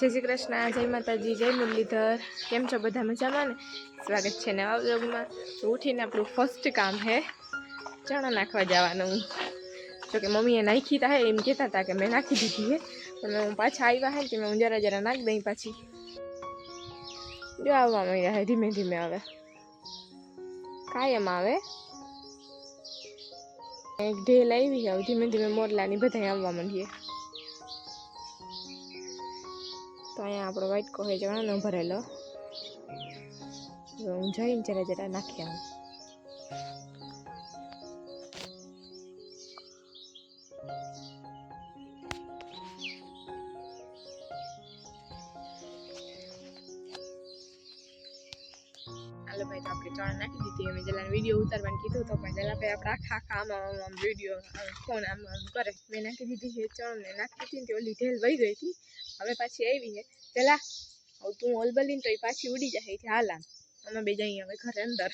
જય શ્રી કૃષ્ણ, જય માતાજી, જય મુરલીધર. કેમ છો બધા મજામાં ને? સ્વાગત છે નવા બ્લોગમાં તો ઉઠીને આપણું ફર્સ્ટ કામ હે, ચણા નાખવા જવાનું. જો કે મમ્મીએ નાખી તા હે, એમ કહેતા હતા કે મેં નાખી દીધી હે. પણ હું પાછા આવ્યા હે કે મેં જરા જરા નાખી દઈ પાછી. જો આવવા માંડ્યા હે ધીમે ધીમે આવે કાયમ આવે. એક ઢેલ આવી ધીમે ધીમે મોરલાની બધા આવવા માંડીએ. તો અહીંયા આપણો વ્હાઈટ કોહે ચણાનો ભરેલો. હું જઈને જરા જરા નાખી આવું. ભાઈ આપણે ચણ નાખી દીધી. અમે જલાને વીડિયો ઉતારવાનું કીધું તો પણ જલા ભાઈ આપણે આખા આખા આમ આમ આમ વીડિયો ફોન આમ આમ કરે. મેં નાખી દીધી છે ચણને. નાખી દીધી ને ઓલી ઢેલ વહી ગઈ હતી. હવે પાછી આવી હે. પેલા, હવે તું ઓલબલીને તો એ પાછી ઉડી જાય હાલા હાલ અમે બે જઈએ હવે ઘરે અંદર.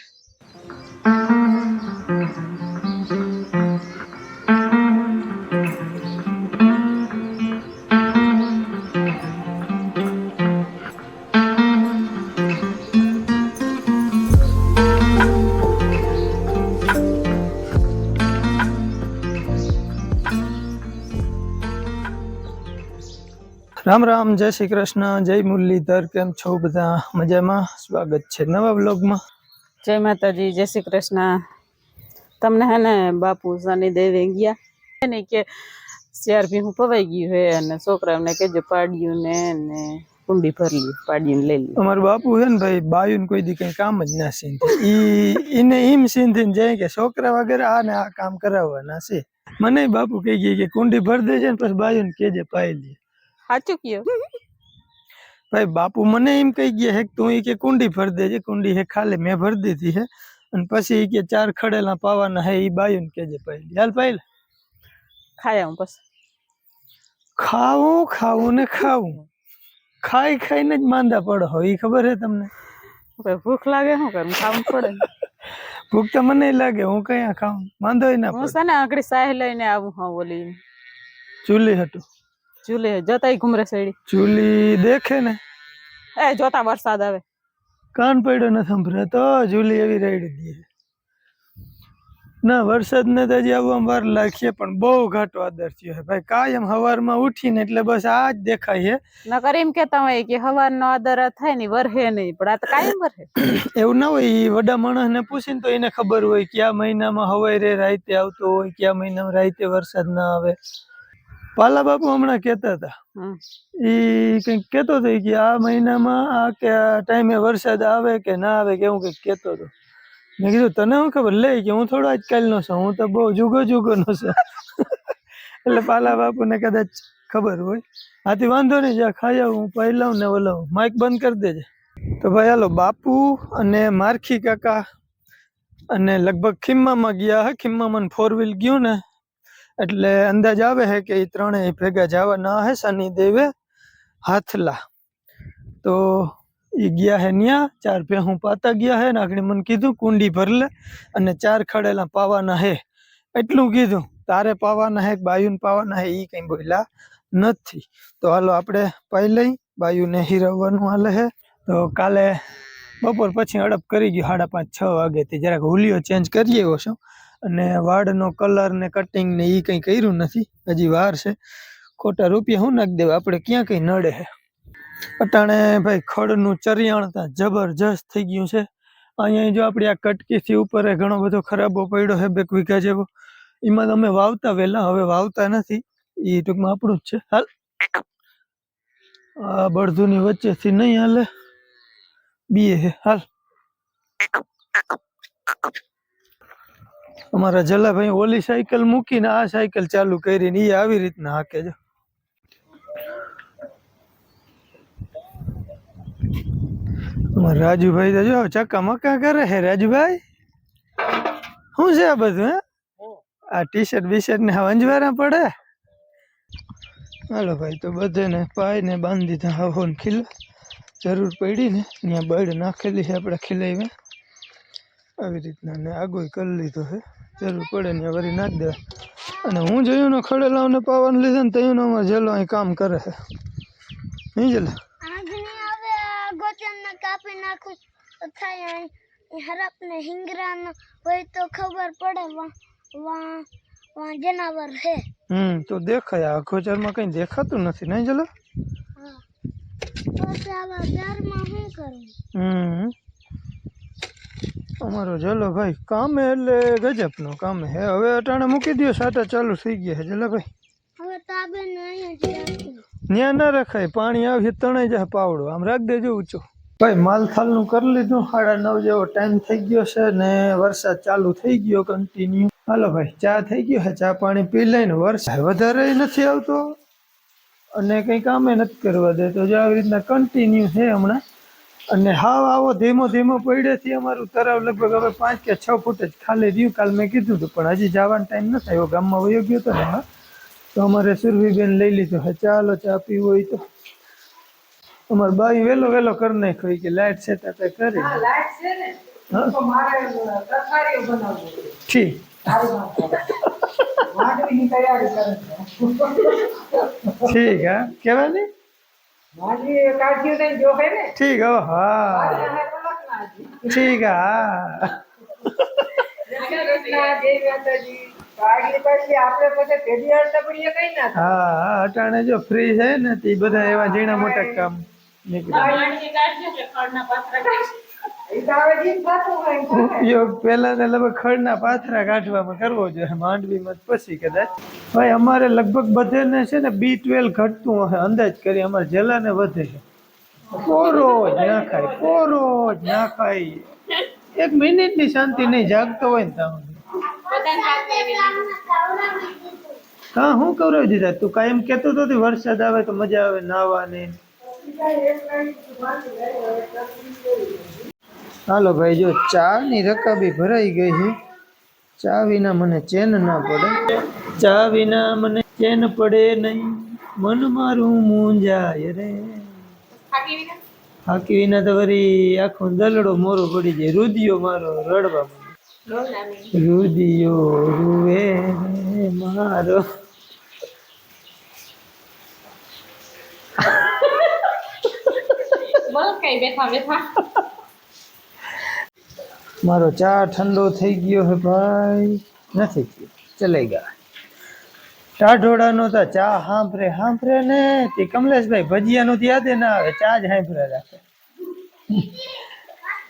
રામ રામ જય શ્રી કૃષ્ણ જય મુરલીધર કેમ છો બધા? મજામાં? સ્વાગત છે નવા બ્લોગમાં જય માતાજી જય શ્રી કૃષ્ણ. તમને હે ને બાપુ શનિ દેવે ગયા. ને કે શિયાર ભીહું પવાઈ ગયું હે અને છોકરાઓને કેજો પાડ્યું ને ને કુંડી ભરલી પાડીને લઈ લીધું અમારું બાપુ છે ને ભાઈ બાયુને કોઈ દી કઈ કામ જ ના સીન ઈ ઈને એમ સીન જાય કે છોકરા વગેરે આ ને આ કામ કરાવવાના છે. મને બાપુ કહી ગઈ કે કુંડી ભર દેજે ને પછી બાયુને કેજે પાઈ લે સાચું કયો? ભાઈ બાપુ મને એમ કહી ગયા હે કે તું ઈ કે કુંડી ભર દેજે કુંડી હે ખાલી મેં ભર દીધી હે. અને પછી ઈ કે ચાર ખડેલા પાવાના હે ઈ બાયુને કેજે પહેલી હાલ પાઈ લે ખાયા હું પછી. ખાવું ખાવું ને ખાવું. ખાઈ ખાઈને જ માંદા પડો હો ઈ ખબર હે તમને? ભૂખ લાગે શું કરું ખાવું પડે ભૂખ તો મને લાગે હું કયા ખાઉં? માંદોય ના હું સાને છે ને લઈને આવું હા ઓલી ચૂલી હતું ચૂલે જતાય ઘુમરે સડી. ચૂલી દેખે ને? એ જોતા વરસાદ આવે. કાન પડ્યો ન સંભળાતો જુલી એવી રેડી દે. ના વરસાદ ને તો હજી આવવામાં વાર લાગશે પણ બહુ ઘાટો આદર થયો છે. ભાઈ કાયમ હવારમાં ઉઠીને એટલે બસ આ જ દેખાય નકર એમ કેતા હોય કે હવારનો આદર થાય ને વરહે નહીં પણ આ તો કાયમ વરહે. એવું ના હોય ઈ વડા માણસને પૂછીને તો એને ખબર હોય કયા મહિનામાં હવાઈ રે રાતે આવતો હોય કયા મહિનામાં રાતે વરસાદ ના આવે. પાલા બાપુ હમણાં કહેતા હતા. ઈ કંઈક કહેતો હતો કે આ મહિનામાં આ કે ટાઈમે વરસાદ આવે કે ના આવે કે હું કંઈક કહેતો હતો. મેં કીધું તને શું ખબર? લે કે હું થોડો આજકાલનો છું હું તો બહુ જુગો જુગોનો છું. એટલે પાલા બાપુને કદાચ ખબર હોય. આથી વાંધો નહીં જા ખાઈ આવું હું પહેલાવું ને ઓલાવું. માઇક બંધ કરી દેજે. તો ભાઈ હાલો બાપુ અને મારખી કાકા અને લગભગ ખિમ્મામાં ગયા હે મને ફોર વ્હીલ ગયું ને એટલે અંદાજ આવે છે કે એ ત્રણેય ભેગા જવાના હે શનિ દેવે હાથલા. તો એ ગયા હે ન્યા, ચાર ભેહું પાતા ગયા હે ને આગળ મને કીધું કુંડી ભરલે અને ચાર ખડેલા પાવાના હે. એટલું કીધું, તારે પાવાના હે બાયુને પાવાના હે? એ કંઈ બોલ્યા નથી. તો હાલો આપણે પાઈ લઈ, બાયુને હિરવવાનું હાલે હે. તો કાલે બપોર પછી અડપ કરી ગયો, સાડા પાંચ, છ વાગેથી જરાક હુલિયો ચેન્જ કરી આવ્યો અને વાળનો કલર ને કટિંગ ને એ કંઈ કર્યું નથી. હજી વાર છે. ખોટા રૂપિયા શું નાખી દેવા? આપણે ક્યાં કંઈ નડે છે અટાણે ભાઈ ખડનું ચરિયાણ જબરજસ્ત થઈ ગયું છે. અહીંયા જો આપણી આ કટકીથી ઉપર ઘણો બધો ખરાબો પડ્યો છે બે વીઘા જેવો. એમાં તમે વાવતા વહેલા હવે વાવતા નથી. એ ટૂંકમાં આપણું જ છે. હાલ. આ બળધુની વચ્ચેથી નહીં હાલે. બીએ હે, હાલ. અમારા જલ્લાભાઈ ઓલી સાયકલ મૂકીને આ સાયકલ ચાલુ કરીને એ આવી રીતના હાકે છે. અમારા રાજુભાઈ તો જો ચક્કા મક્કા કરે હે રાજુભાઈ? શું છે આ બધું, હે? આ ટી શર્ટ બી શર્ટ ને અંજવારા પડે? હાલો ભાઈ, તો બધાને પાય ને બાંધી દીધા હવો ને ખીલા. જરૂર પડી ને ત્યાં બળ નાખેલી છે આપણે ખીલાઈ આવી રીતના ને આગળ કરી લીધો છે. જરૂર પડે ને વળી નાખી દેવાય અને હું જોયું ને ખડેલાઓને પાવાનું લીધે ને તયું અમારે જેલો અહીં કામ કરે છે. નહીં જલા કાપી નાખું. થાય અહીં હરપને હિંગરાનો હોય તો ખબર પડે વા વા જનાવર હે હમ તો દેખાય. આ અગોચરમાં કંઈ દેખાતું નથી નહીં જલો હા. પછી આવા દારમાં શું કરું? હમ. અમારો જલો ભાઈ કામે એટલે ગજબનો કામ હે. હવે અટાણે મૂકી દો સાટા ચાલુ થઈ ગયા છે જલા ભાઈ. ત્યાં ના રખાય પાણી આવી તણાઈ જાય પાવડો. આમ રાખ દેજો ઊંચો. ભાઈ માલથાલનું કરી લીધું. સાડા નવ જેવો ટાઈમ થઈ ગયો છે ને વરસાદ ચાલુ થઈ ગયો કન્ટિન્યુ હાલો ભાઈ ચા થઈ ગયો છે ચા પાણી પી લઈને વરસાદ વધારે નથી આવતો. અને કંઈ કામે નથી કરવા દેતો. જો આવી રીતના કન્ટિન્યુ છે હમણાં. અને હાવ આવો ધીમો ધીમો પડ્યાથી અમારું તરાવ લગભગ હવે પાંચ કે છ ફૂટ જ ખાલી રહ્યું. કાલ મેં કીધું હતું પણ હજી જવાનો ટાઈમ ન થયો. ગામમાં વયો ગયો હતો ને એમાં તો અમારે સુરભીબેન લઈ લીધું. હા ચાલો ચા પીવું હોય તો. અમારે બાઈ વહેલો વેલો કરી નાખ્યો કે લાઈટ છે ત્યાં કઈ કરી ઠીક. ઠીક હા? કેવા ને. ઠીક હો. હા ઠીક હા. હા હા અટાણે જો ફ્રી છે ને તે બધા એવા ઝીણા મોટા કામ નીકળે. ઉપયોગ પહેલા ને લગભગ ખડના પાથરા કાઢવામાં કરવો જોઈએ. માંડવીમાં પછી કદાચ. ભાઈ, અમારે લગભગ બધેને છે ને બી ટ્વેલ્વ ઘટતું હોય અંદાજ કરી અમારે જેલાને વધે છે. કોરો જ ના ખાય કોરો જ ના ખાય એક મિનિટની શાંતિ નહીં જાગતો હોય ને તમે હા, હું કવરાવી દીધા તું કાયમ કહેતો હતો કે વરસાદ આવે તો મજા આવે નાવાની હાલો ભાઈ જો ચા ની રકાબી ભરાઈ ગઈ છે. ચા વિના મને ચેન ના પડે. ચા વિના મને ચેન પડે નહીં. મન મારું મૂંજાય રે. હાકી વિના? તો વળી આખો દલડો મોરો પડી જાય. રુદિયો મારો રડવા. રુદિયો રૂવે બેઠા મારો મારો ચા ઠંડો થઈ ગયો હે ભાઈ. નથી થયો. ચલાઈ ગયા. ટાઢોળાનો તો ચા હાંભરે હાંભરે ને. તે કમલેશભાઈ ભજીયાનું તો યાદ ના આવે, ચા જ હાંભરે રાખે.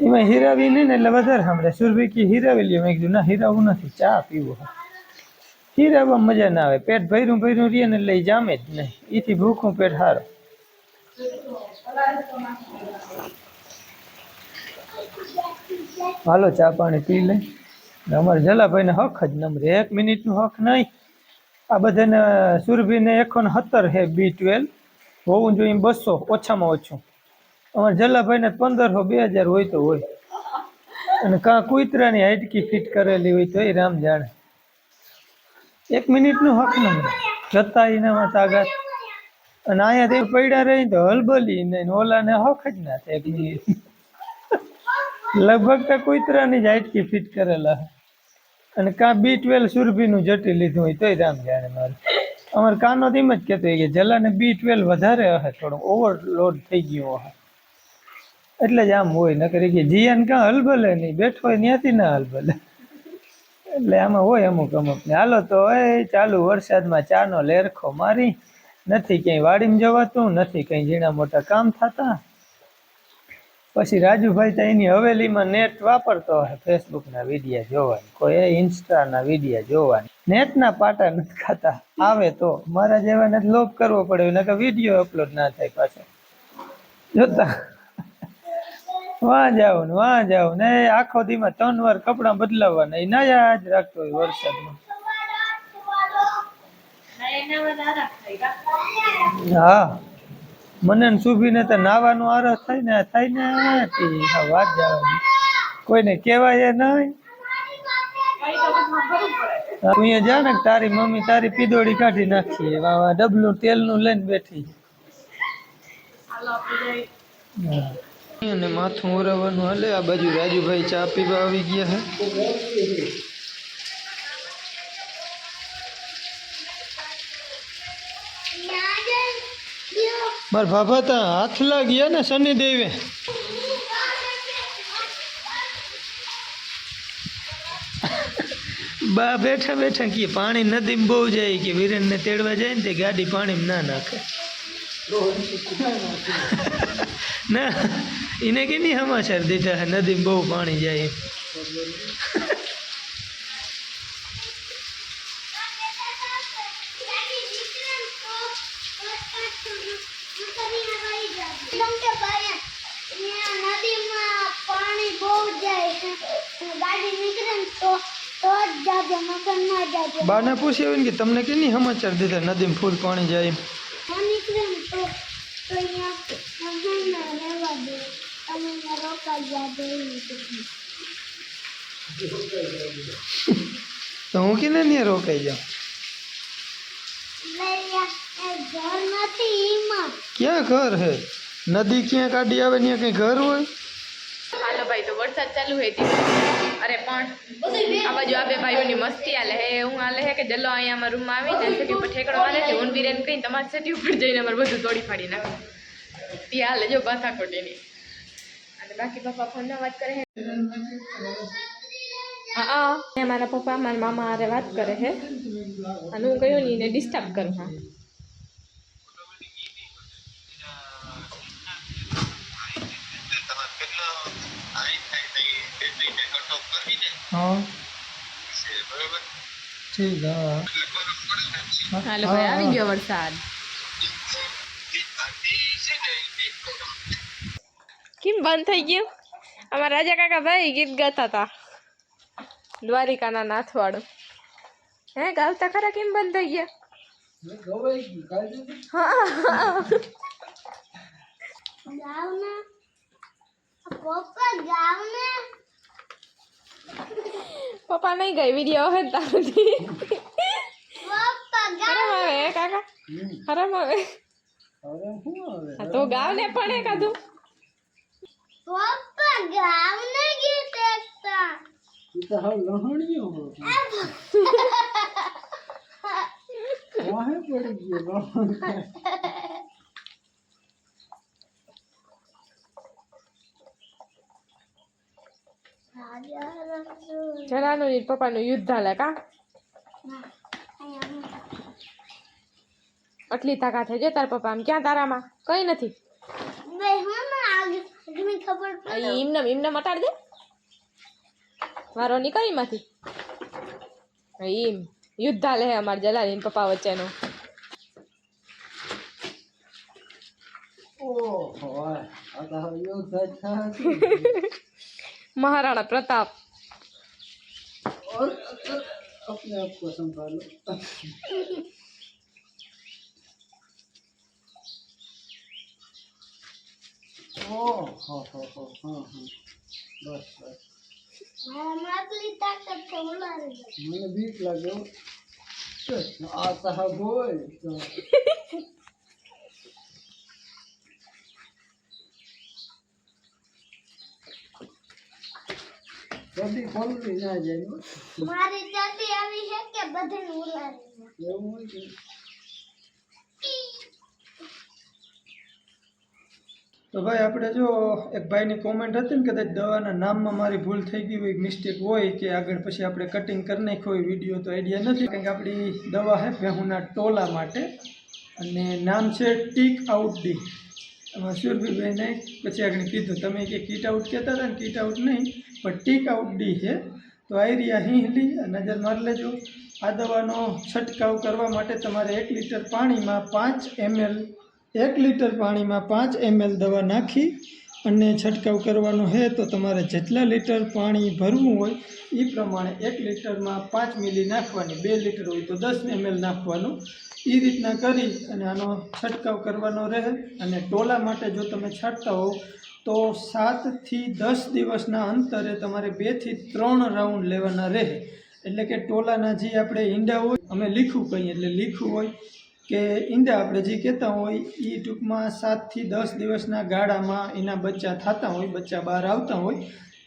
એમાં હીરાવી નહીં ને એટલે વધારે સાંભળે સુરભી કી હીરાવી લ્યો. મેં કીધું, ના, હીરાવું નથી. ચા પીવું હીરાવા મજા ના આવે. પેટ ભર્યું ભર્યું રહીએ ને એટલે જામે જ નહીં. એથી ભૂખું પેટ હારો. હાલો, ચા પાણી પી લે ને અમારે જલાભાઈને હક જ નમરે એક મિનિટનું હક નહીં. આ બધાને સુરભીને એકસો ને સત્તર હે બી ટ્વેલ્વ હોવું જોઈએ બસો, ઓછામાં ઓછું. અમારે જલાભાઈને પંદરસો, બે હજાર હોય તો હોય. અને કાં કુતરાની હાઇટકી ફિટ કરેલી હોય તો એ રામ જાણે. એક મિનિટનું હક નમરે જતા એનામાં તાકાત અને અહીંયા તે પડ્યા રહી તો હલબલી ને ઓલાને હક જ ના થાય. મિનિટ લગભગ તો કુતરાની જ હાઈટકી ફિટ કરેલા. અને કાં બી ટ્વેલ્વ સુરભીનું જટી લીધું હોય તોય રામ જાણે મારે. અમારે કાનો તેમ જ કહેતો કે જલાને બી ટ્વેલ્વ વધારે હશે થોડું ઓવરલોડ થઈ ગયું હશે એટલે જ આમ હોય, નકર કે જીયાન કાં હલબલે નહીં, બેઠો હોય ત્યાંથી ના હલબલે. એટલે આમાં હોય અમુક અમુક. ને હાલો તો એ ચાલુ વરસાદમાં ચાનો લેરખો મારી. નથી ક્યાંય વાડીમાં જવાતું, નથી કંઈ ઝીણા મોટા કામ થતા. પછી રાજુભાઈ તો એની હવેલીમાં નેટ વાપરતો હોય ફેસબુકના વિડીયા જોવાની કોઈ ઇન્સ્ટાના વિડીયા જોવાની. નેટના પાટા નથી ખાતા આવે તો. મારા જેવાને જ લોભ કરવો પડે નકર વીડિયો અપલોડ ના થાય પાછો. જોતા. વાં જાવ ને વાં જાવ ને આખો દીમાં ત્રણ વાર કપડાં બદલાવવાના એ ના જ રાખતો હોય વરસાદમાં. હા. મને ને સુભીને તો નાવાનો આરસ થાય ને થાય ને વાત જવાની કોઈને કહેવાય એ નહીં. તું અહીંયા જા તારી મમ્મી તારી પીદોડી કાઢી નાખીએ વાવા ડબલું તેલનું લઈને બેઠી. અને માથું ઓરવાનું હાલે, આ બાજુ રાજુભાઈ ચા પીવા આવી ગયા હે. મારા બાબા તો હાથ લાગ્યા ને શનિ દેવે બા બેઠા બેઠા કે પાણી નદીમાં બહુ જાય કે વિરેનને તેડવા જાય ને તે ગાડી પાણીમાં ના નાખે. ના એને કે નહીં સમાચાર દીધા નદી નદીમાં બહુ પાણી જાય એમ. કેમ કે ભાઈ અહીંયા નદીમાં પાણી બહુ જાય છે ગાડી નીકળે ને તો તો જ જાજો નકર ના જાજો બાને પૂછી આવીને કે તમને કેની સમાચાર દીધા? નદીમાં ફૂલ પાણી જાય નીકળે ને તો તો અહીંયા નદીમાં રહેવા દે. તમે અહીંયા રોકાઈ જાજો તો હું કે નહીં રોકાઈ જાઉં? એટલે અહીંયા એ ઘર નથી ઈમાં ક્યાં ઘર હે? નદી ક્યાં કાઢી આવે ત્યાં કઈ ઘર હોય? હાલો ભાઈ તો વરસાદ ચાલુ હે તી અરે પણ આ બાજુ આ બે ભાઈઓની મસ્તી આલે હે, હું આલે હે કે જલ્લો અહીંયા અમારા રૂમમાં આવીને સેટી ઉપર ઠેકડો મારે છે હું બિરેન કહીને તમારી સેટી ઉપર જઈને અમારે બધું તોડી ફાડી નાખે. ત્યાં લેજો જો બાથા ખોટીની અને બાકી પપ્પા ફોનમાં વાત કરે હે? હા મારા પપ્પા, મારા મામા હારે વાત કરે હે. અને હું કહ્યું નહીં એને ડિસ્ટર્બ કરું, હા. હા ઠીક હા હાલો ભાઈ આવી ગયો વરસાદ કેમ બંધ થઈ ગયું અમારા રાજા કાકા ભાઈ ગીત ગાતા હતા દ્વારિકાના નાથવાળું હે ગાવતા ખરા કેમ બંધ થઈ ગયા ગાવ ને પપ્પા ગાવ ને પપ્પા નહીં ગઈ વીડિયો હોય તારથી હરમ આવે કાકા? હરમ આવે. તો ગાવ ને પણ એ પપ્પા ગાવ ને ગીત એકતા રાજા રસૂલ જનાનું ને પપ્પાનું યુદ્ધ હાલે કા? આટલી તાકાત થઈ જાય તાર પપ્પા આમ ક્યાં તારામાં? કઈ નથી. આ એમને એમને મટાડી દે. મારો નીકળી માંથી એમ યુદ્ધ હાલે હે અમાર જલાલી પપ્પા વચ્ચેનું. મહારાણા પ્રતાપ अपने आप को संभालो ओ हो हो हो हाँ हाँ બસ બસ મારા આટલી તાકાત છે ઓલા રે મને બીક લાગ્યો આ સાહેબ હોય બધી ખોલવી ના જાય મારી ચાટી આવી છે કે બધે ઉલારી એવું હોય છે તો ભાઈ આપણે જો એક ભાઈની કોમેન્ટ હતી ને કદાચ દવાના નામમાં મારી ભૂલ થઈ ગઈ હોય મિસ્ટેક હોય કે આગળ પછી આપણે કટિંગ કરી નાખ્યો હોય વીડિયો તો આઈડિયા નથી. કારણ કે આપણી દવા છે ભેહુના ટોલા માટે અને નામ છે ટીક આઉટ ડી. એમાં સુરભીભાઈને પછી આગળ કીધું. તમે કે કીટ આઉટ કહેતા હતા ને કીટ આઉટ નહીં. પણ ટીક આઉટ ડી છે. તો આ રહ્યા હિંહલી નજર મારી લેજો. આ દવાનો છંટકાવ કરવા માટે તમારે એક લીટર પાણીમાં પાંચ એમએલ, એક લીટર પાણીમાં પાંચ એમએલ દવા નાખી અને છંટકાવ કરવાનો છે તો તમારે જેટલા લીટર પાણી ભરવું હોય એ પ્રમાણે એક લીટરમાં પાંચ મિલી નાખવાની, બે લીટર હોય તો દસ એમએલ નાખવાનું. એ રીતના કરી અને આનો છંટકાવ કરવાનો રહે અને ટોલા માટે જો તમે છાંટતા હો તો સાતથી દસ દિવસના અંતરે તમારે બેથી ત્રણ રાઉન્ડ લેવાના રહે. એટલે કે ટોલાના જે આપણે ઈંડા હોય, અમે લીખું કહીએ એટલે લીખું હોય કે ઈંડા આપણે જે કહેતા હોય એ ટૂંકમાં સાતથી દસ દિવસના ગાળામાં એના બચ્ચા થતા હોય, બચ્ચા બહાર આવતા હોય.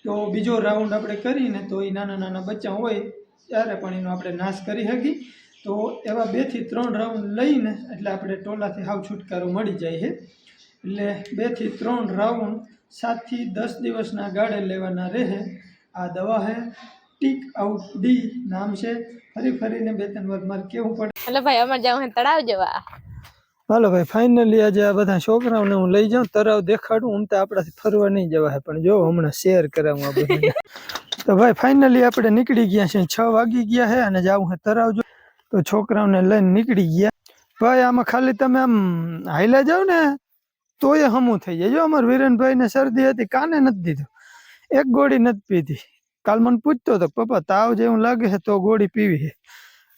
તો બીજો રાઉન્ડ આપણે કરીને તો એ નાના નાના બચ્ચા હોય, ત્યારે પણ એનો આપણે નાશ કરી શકીએ તો એવા બેથી ત્રણ રાઉન્ડ લઈને એટલે આપણે ટોલાથી હાવ છુટકારો મળી જાય છે. એટલે બેથી ત્રણ રાઉન્ડ સાતથી દસ દિવસના ગાળે લેવાના રહે. આ દવા છે ટીક આઉટ ડી નામ છે. ફરી ફરીને બે ત્રણ વાર મારે કેવું પડે. એટલે ભાઈ અમારે જવું હે તળાવ જવા. હાલો ભાઈ ફાઇનલી આજે આ બધા છોકરાઓને હું લઈ જાઉં તરાવ દેખાડું. હું તો આપણાથી ફરવા નહીં જવાય પણ જો હમણાં શેર કરાવું આ બધાને. તો ભાઈ ફાઇનલી આપણે નીકળી ગયા છે છ વાગી ગયા છે અને જાવું છે તરાવ જો. તો છોકરાઓને લઈને નીકળી ગયા. ભાઈ આમાં ખાલી તમે આમ હાઈલા જાવ ને તોય હમું થઈ જાય. જો અમારા વિરેનભાઈને શરદી હતી, કાને નથી દીધો? એક ગોળી નથી પીધી. કાલ મને પૂછતો હતો પપ્પા, તાવ જેવું લાગે છે તો ગોળી પીવી છે.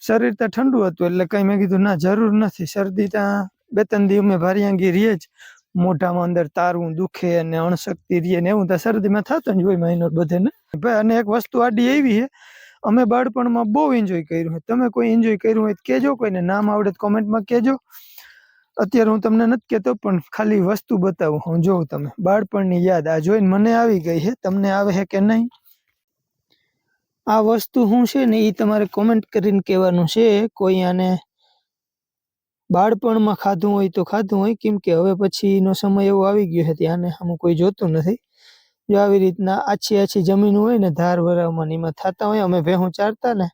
શરીર તો ઠંડુ હતું, એટલે કઈ મેં કીધું, ના, જરૂર નથી. શરદી ત્યાં બે ત્રણ દી અમે ભારિયાંગી રહીએ જ. મોઢામાં અંદર તારવું દુખે અને અણશક્તિ રહીએ ને એવું. તો શરદીમાં થતો જ હોય મહિનો બધે ને ભાઈ, અને એક વસ્તુ આડી એવી છે, અમે બાળપણમાં બહુ એન્જોય કર્યું હોય તમે કોઈ એન્જોય કર્યું હોય કેજો કોઈને. નામ આવડે તો કોમેન્ટમાં કહેજો. અત્યારે હું તમને નથી કહેતો, પણ ખાલી વસ્તુ બતાવું હું. જોઉં તમે, બાળપણની યાદ આ જોઈને મને આવી ગઈ છે. તમને આવે છે કે નહીં? આ વસ્તુ શું છે ને એ તમારે કોમેન્ટ કરીને કહેવાનું છે. કોઈ આને બાળપણમાં ખાધું હોય તો ખાધું હોય, કેમ કે હવે પછીનો સમય એવો આવી ગયો છે ત્યાંને આમ કોઈ જોતું નથી. જો આવી રીતના આછી આછી જમીન હોય ને ધાર વરાવમાં એમાં થતા હોય, અમે ભેહું ચારતા ને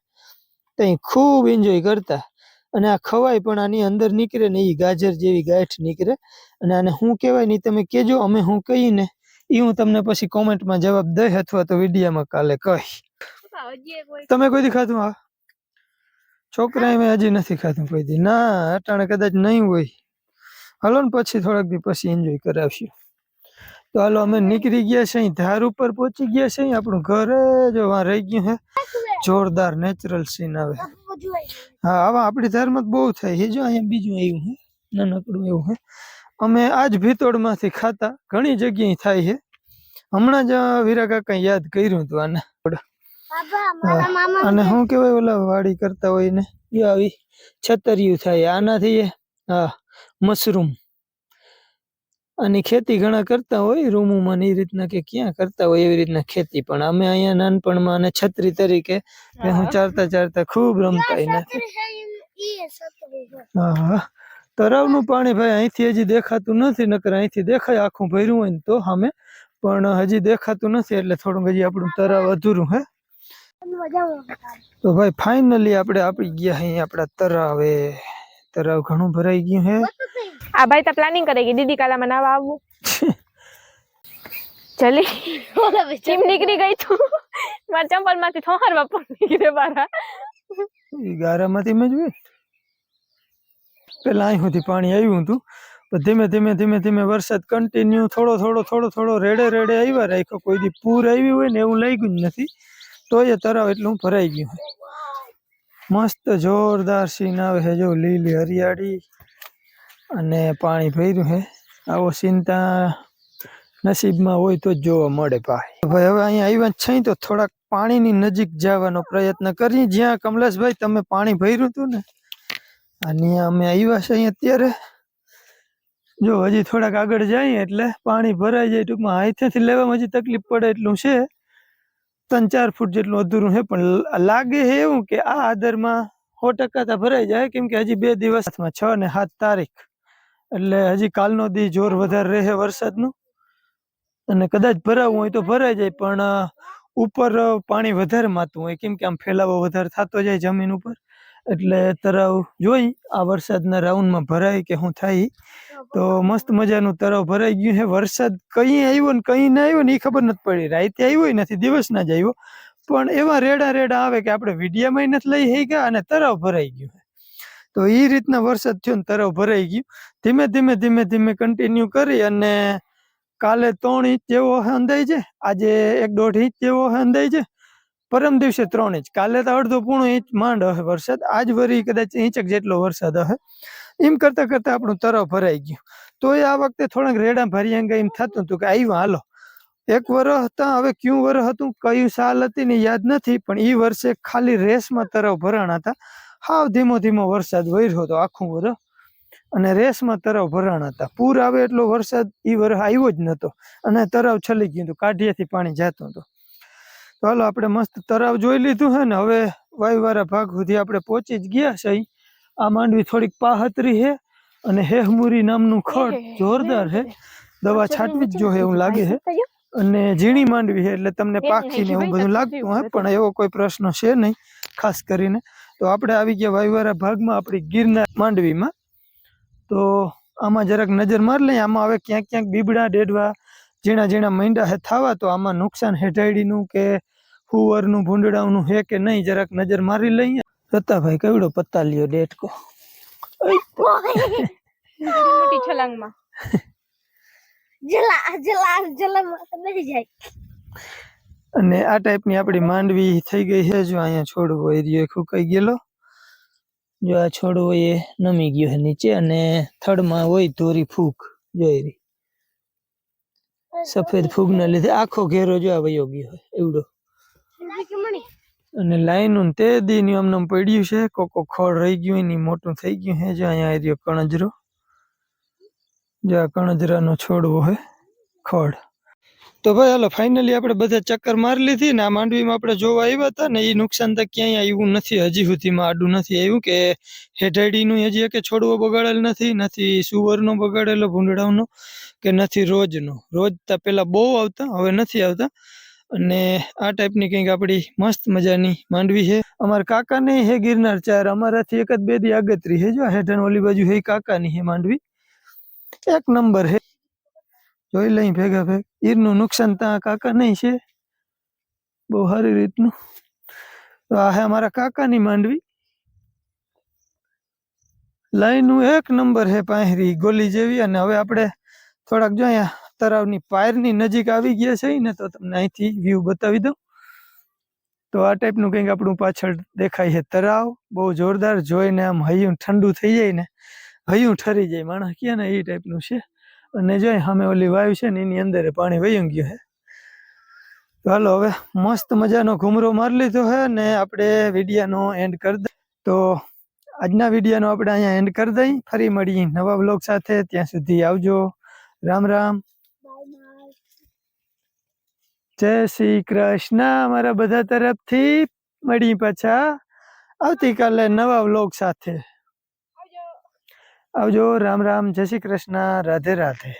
ત્યાં ખૂબ એન્જોય કરતા. અને આ ખવાય પણ આની અંદર નીકળે ને એ ગાજર જેવી ગાંઠ નીકળે. અને આને શું કહેવાય નહીં તમે કહેજો અમે હું કહીને એ હું તમને પછી કોમેન્ટમાં જવાબ દઈ અથવા તો વિડીયામાં કાલે કહીશ. હોય તમે કોઈ દી ખાધું આ? છોકરાએ મેં હજી નથી ખાધું કોઈ દી. ના અટાણે કદાચ નહીં હોય. હાલો ને પછી થોડાક દી પછી એન્જોય કરાવશું. તો હાલો અમે નીકળી ગયા છે અહીં ધાર ઉપર પહોંચી ગયા છે અહીં આપણું ઘર જો વાં રહી ગયું છે જોરદાર નેચરલ સીન આવે. હા આવા આપણી ધર્મત બહુ થાય. છે જો અહીંયા બીજું આવ્યું છે નાનકડું એવું છે અમે આજ ભીતોડમાંથી ખાતા. ઘણી જગ્યાએ થાય છે હમણાં જ વીરા કાકા યાદ કર્યું હતું આને. અને શું કહેવાય ઓલા વાડી કરતા હોય ને એ આવી છતરિયું થાય. આનાથી એ હા મશરૂમ. અને ખેતી ઘણા કરતા હોય રૂમોમાં એ રીતના કે ક્યાં કરતા હોય એવી રીતના ખેતી. પણ અમે અહીંયા નાનપણમાં અને છત્રી તરીકે હું ચારતા ચારતા ખૂબ રમતા છે. હા તળાવનું પાણી ભાઈ અહીંથી હજી દેખાતું નથી નકર અહીંથી દેખાય આખું ભર્યું હોય ને તો સામે. પણ હજી દેખાતું નથી એટલે થોડુંક હજી આપણું તળાવ અધૂરું હે. તો ભાઈ ફાઇનલી આપણે આપી ગયા અહીં આપણા તળાવે તળાવ ઘણું ભરાઈ ગયું હે. આ ભાઈ તો પ્લાનિંગ કરે કે દીદી કાલામાં નાવા આવવું. ચલી. ચીમ નીકળી ગઈ તું મારા ચંપલમાંથી થોહરવા પણ નીકળે મારા. ગારા માંથી મેં જોયું. પેલા અહીં સુધી પાણી આવ્યું હતું. પણ ધીમે ધીમે ધીમે ધીમે વરસાદ કન્ટિન્યુ થોડો થોડો થોડો થોડો રેડે રેડે આવ્યા. રાખ્યો કોઈ દી પૂર આવી હોય ને એવું લાગ્યું જ નથી. તોય એ તળાવ એટલું ભરાઈ ગયું. મસ્ત જોરદાર સીન આવે છે. જો લીલી હરિયાળી. અને પાણી ભર્યું છે આવો ત્યાં નસીબમાં હોય તો જ જોવા મળે ભાઈ. ભાઈ હવે અહીંયા આવ્યા છે તો થોડાક પાણીની નજીક જવાનો પ્રયત્ન કરીએ. જ્યાં કમલેશભાઈ તમે પાણી ભર્યું હતું ને, અને અમે આવ્યા છે અત્યારે. જો હજી થોડાક આગળ જઈએ એટલે પાણી ભરાઈ જાય ટૂંકમાં. હાથેથી લેવામાં હજી તકલીફ પડે એટલું છે. ત્રણ ચાર ફૂટ જેટલું અધૂરું છે, પણ લાગે છે એવું કે આ આદરમાં સો ટકા ભરાઈ જાય. કેમ કે હજી બે દિવસમાં છ ને સાત તારીખ. એટલે હજી કાલનો દી જોર વધારે રહે વરસાદનું. અને કદાચ ભરાવું હોય તો ભરાઈ જાય, પણ ઉપર પાણી વધારે માતું હોય. કેમ કે આમ ફેલાવો વધારે થતો જાય જમીન ઉપર. એટલે તરાવ જોઈ આ વરસાદના રાઉન્ડમાં ભરાય કે શું થાય. તો મસ્ત મજાનું તરાવ ભરાઈ ગયું છે. વરસાદ કઈ આવ્યો ને કઈ ના આવ્યો ને એ ખબર નથી પડી. રાતે આવ્યો નથી દિવસના જ આવ્યો. પણ એવા રેડા રેડા આવે કે આપણે વિડીયામાં નથી લઈ હઈ ગયા અને તરાવ ભરાઈ ગયું તો એ રીતના વરસાદ થયો ને તરફ ભરાઈ ગયું. ધીમે ધીમે ધીમે ધીમે કન્ટિન્યુ કરી અને કાલે ત્રણ ઇંચ જેવો અંદાય છે આજે એક દોઢ ઇંચ જેવો અંદાય છે પરમ દિવસે ત્રણ ઇંચ. કાલે તો અડધો પૂણો ઇંચ માંડ હશે વરસાદ. આજ વરી કદાચ ઇંચક જેટલો વરસાદ હશે એમ કરતાં કરતાં આપણું તરફ ભરાઈ ગયું. તો એ આ વખતે થોડાક રેડા અંગે એમ થતું હતું કે આવ્યું હાલો. એક વર્ષ હતા, હવે ક્યું વર્ષ હતું? કયું સાલ હતી ને યાદ નથી, પણ એ વર્ષે ખાલી રેસમાં તરફ ભરાણા હતા. હાવ ધીમો ધીમો વરસાદ વર્યો હતો આખું બધો. અને રેસમાં તરાવ ભરાણ હતા. પૂર આવે એટલો વરસાદ એ વરસ આવ્યો જ નતો. અને તરાવ છલી ગયું હતું. કાઢિયાથી પાણી જતું હતું. તો હાલો આપણે મસ્ત તરાવ જોઈ લીધું હે ને. હવે વાયુવાળા ભાગ સુધી આપણે પહોંચી જ ગયા છે આ માંડવી થોડીક પાહતરી હે. અને હેહમુરી નામનું ખડ જોરદાર હે. દવા છાંટવી જ જોઈએ એવું લાગે છે અને ઝીણી માંડવી હે એટલે તમને પાખીને એવું બધું લાગતું હોય પણ એવો કોઈ પ્રશ્ન છે નહીં ખાસ કરીને. તો આપણે આવી ગયા વાયુવારા ભાગમાં આપણી ગિરનાર માંડવીમાં. તો આમાં જરાક નજર માર લઈએ આમાં હવે ક્યાંક ક્યાંક બીબડા ડેડવા ઝીણા ઝીણા મીંડા હે થવા તો આમાં નુકસાન હેઠાડીનું કે હુવરનું ભૂંડડાનું હે કે નહીં જરાક નજર મારી લઈએ. રતાભાઈ કેવડો પત્તા લ્યો ડેટકો મોટી છલાંગમાં. જલા જલા જલા બેસી જાય. અને આ ટાઈપની આપણી માંડવી થઈ ગઈ છે. જો અહીંયા છોડવો એરિયો ફૂંકાઈ ગયેલો. જો આ છોડવો એ નમી ગયો છે નીચે અને થડમાં હોય ધોરી ફૂગ જોઈ સફેદ ફૂગના લીધે આખો ઘેરો જો આ વયો ગયો હોય એવડો. અને લાઈનું તે દીની આમને આમ પડ્યું છે. કોકો ખોળ રહી ગયું, એની મોટું થઈ ગયું છે. જો અહીંયા એરિયો કણજરો. જો આ કણજરાનો છોડવો હોય ખોળ. તો ભાઈ હાલો ફાઇનલી આપણે બધા ચક્કર મારી લીધી ને આ માંડવીમાં આપણે જોવા આવ્યા હતા ને એ નુકસાન તો ક્યાંય આવ્યું નથી. હજી સુધીમાં આડું નથી આવ્યું કે હેઠાડીનું હજી કે છોડવો બગાડેલ નથી નથી સુવરનો બગાડેલો ભૂંડડાઓનો કે નથી રોજનો. રોજ તો પેલા બહુ આવતા, હવે નથી આવતા. અને આ ટાઈપની કંઈક આપણી મસ્ત મજાની માંડવી છે. અમારા કાકાની હે ગિરનાર ચાર, અમારાથી એક જ બે દી આગતરી હે જો હેઠળ ઓલી બાજુ હે કાકાની હે માંડવી. એક નંબર હે. જોઈ લઈ ભેગા ભેગ. ઈરનું નુકસાન ત્યાં કાકા નહીં છે. બહુ સારી રીતનું. તો આ હે અમારા કાકાની માંડવી. લાઈનું એક નંબર હે પાંહરી ગોલી જેવી. અને હવે આપણે થોડાક જો અહીંયા તળાવની પાયરની નજીક આવી ગયા છે ને, તો તમને અહીંથી વ્યૂ બતાવી દઉં. તો આ ટાઈપનું કંઈક આપણું પાછળ દેખાય છે તળાવ બહુ જોરદાર જોઈને આમ હૈયું ઠંડુ થઈ જાય ને, હૈયું ઠરી જાય. માણસ કહે ને એ ટાઈપનું છે. અને જો સામે ઓલી વાયુ છે ને એની અંદર પાણી વયું ગયું છે ચાલો હવે મસ્ત મજાનો ઘૂમરો મારી લીધો છે ને આપણે વિડીયાનો એન્ડ કરી દઈએ. તો આજના વિડીયાનો આપણે અહીંયા એન્ડ કરી દઈ ફરી મળી નવા બ્લોગ સાથે. ત્યાં સુધી આવજો. રામ રામ. જય શ્રી કૃષ્ણ. અમારા બધા તરફથી મળી પાછા. આવતીકાલે નવા બ્લોગ સાથે. આવજો રામ રામ જય શ્રી કૃષ્ણ રાધે રાધે.